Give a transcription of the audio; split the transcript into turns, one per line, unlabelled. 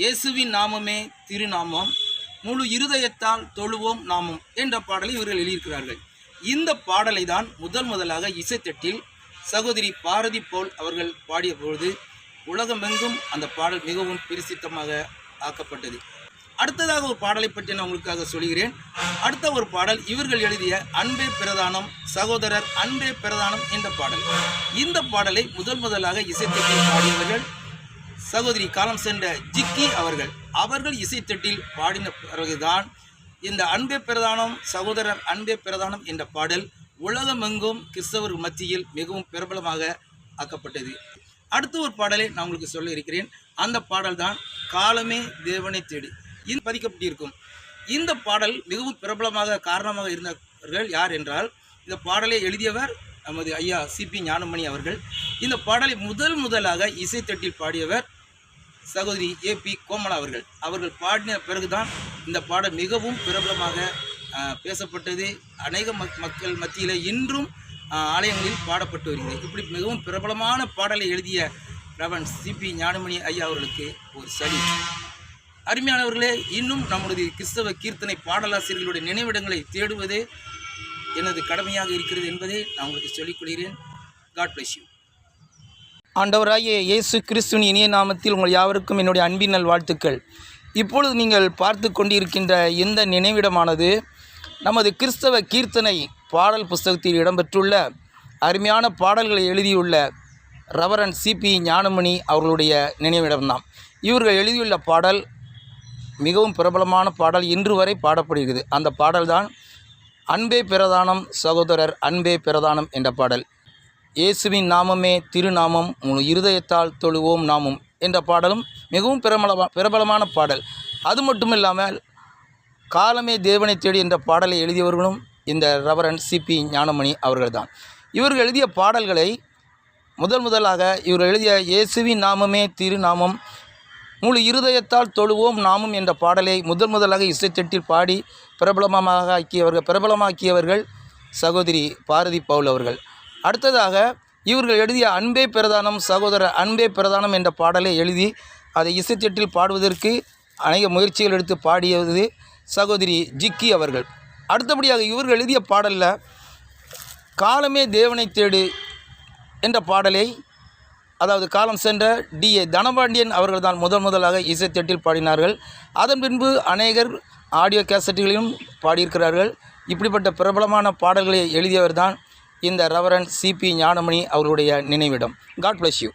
இயேசுவின் நாமமே திருநாமம். முழு இருதயத்தால் தொழுவோம் நாமம் என்ற பாடலை இவர்கள் எழுதியிருக்கிறார்கள். இந்த பாடலை தான் முதல் முதலாக இசைத்தட்டில் சகோதரி பாரதி போல் அவர்கள் பாடிய பொழுது உலகமெங்கும் அந்த பாடல் மிகவும் பிரசித்தமாக ஆக்கப்பட்டது. அடுத்ததாக ஒரு பாடலை பற்றி நான் உங்களுக்காக சொல்கிறேன். அடுத்த ஒரு பாடல் இவர்கள் எழுதிய அன்பே பிரதானம் சகோதரர் அன்பே பிரதானம் என்ற பாடல். இந்த பாடலை முதல் முதலாக இசைத்தட்டில் பாடியவர்கள் சகோதரி காலம் சென்ற ஜிக்கி அவர்கள் அவர்கள் இசைத்தட்டில் பாடின பிறகுதான் இந்த அன்பே பிரதானம் சகோதரர் அன்பே பிரதானம் என்ற பாடல் உலகமெங்கும் கிறிஸ்தவர் மத்தியில் மிகவும் பிரபலமாக ஆக்கப்பட்டது. அடுத்த ஒரு பாடலை நான் உங்களுக்கு சொல்ல இருக்கிறேன். அந்த பாடல் தான் காலமே தேவனை தேடி. இது பதிக்கப்பட்டிருக்கும். இந்த பாடல் மிகவும் பிரபலமாக காரணமாக இருந்தவர்கள் யார் என்றால் இந்த பாடலை எழுதியவர் நமது ஐயா சிபி ஞானமணி அவர்கள். இந்த பாடலை முதல் முதலாக இசைத்தட்டில் பாடியவர் சகோதரி ஏபி கோமலா அவர்கள். அவர்கள் பாடின பிறகுதான் இந்த பாடல் மிகவும் பிரபலமாக பேசப்பட்டது. அநேக மக் மக்கள் மத்தியில் இன்றும் ஆலயங்களில் பாடப்பட்டு வருகிறது. இப்படி மிகவும் பிரபலமான பாடலை எழுதிய ரவன் சிபி ஞானமணி ஐயா அவர்களுக்கு ஒரு சரி அருமையானவர்களே இன்னும் நம்முடைய கிறிஸ்தவ கீர்த்தனை பாடலாசிரியர்களுடைய நினைவிடங்களை தேடுவதே எனது கடமையாக இருக்கிறது என்பதை நான் உங்களுக்கு சொல்லிக் கொள்கிறேன். காட் பிளஸ் யூ ஆண்டவராகிய இயேசு கிறிஸ்துவின் இனிய நாமத்தில் உங்கள் யாவருக்கும் என்னுடைய அன்பின் நல் வாழ்த்துக்கள் இப்பொழுது நீங்கள் பார்த்து கொண்டிருக்கின்ற இந்த நினைவிடமானது நமது கிறிஸ்தவ கீர்த்தனை பாடல் புஸ்தகத்தில் இடம்பெற்றுள்ள அருமையான பாடல்களை எழுதியுள்ள ரவரன் சிபி ஞானமணி அவர்களுடைய நினைவிடம்தான். இவர்கள் எழுதியுள்ள பாடல் மிகவும் பிரபலமான பாடல் இன்று வரை பாடப்படுகிறது. அந்த பாடல்தான் அன்பே பிரதானம் சகோதரர் அன்பே பிரதானம் என்ற பாடல். இயேசுவின் நாமமே திருநாமம் உன் இருதயத்தால் தொழுவோம் நாமம் என்ற பாடலும் மிகவும் பிரபலமா பிரபலமான பாடல். அது மட்டும் இல்லாமல் காலமே தேவனை தேடி என்ற பாடலை எழுதியவர்களும் இந்த ரவரன் சிபி ஞானமணி அவர்கள்தான். இவர்கள் எழுதிய பாடல்களை முதல் முதலாக இவர் எழுதிய இயேசுவின் நாமமே திருநாமம் முழு இருதயத்தால் தொழுவோம் நாமும் என்ற பாடலை முதல் முதலாக இசைத்தட்டில் பாடி பிரபலமாக ஆக்கியவர்கள் பிரபலமாக்கியவர்கள் சகோதரி பாரதி பவுல் அவர்கள். அடுத்ததாக இவர்கள் எழுதிய அன்பே பிரதானம் சகோதரர் அன்பே பிரதானம் என்ற பாடலை எழுதி அதை இசைத்தட்டில் பாடுவதற்கு அநேக முயற்சிகள் எடுத்து பாடியது சகோதரி ஜிக்கி அவர்கள். அடுத்தபடியாக இவர்கள் எழுதிய பாடலில் காலமே தேவனை தேடு என்ற பாடலை அதாவது காலம் சென்ற டிஏ தனபாண்டியன் அவர்கள் தான் முதன் முதலாக இசைத்தட்டில் பாடினார்கள். அதன் பின்பு அநேகர் ஆடியோ கேசட்டுகளிலும் பாடியிருக்கிறார்கள். இப்படிப்பட்ட பிரபலமான பாடல்களை எழுதியவர் தான் இந்த ரெவரன் சிபி ஞானமணி அவர்களுடைய நினைவிடம். God bless you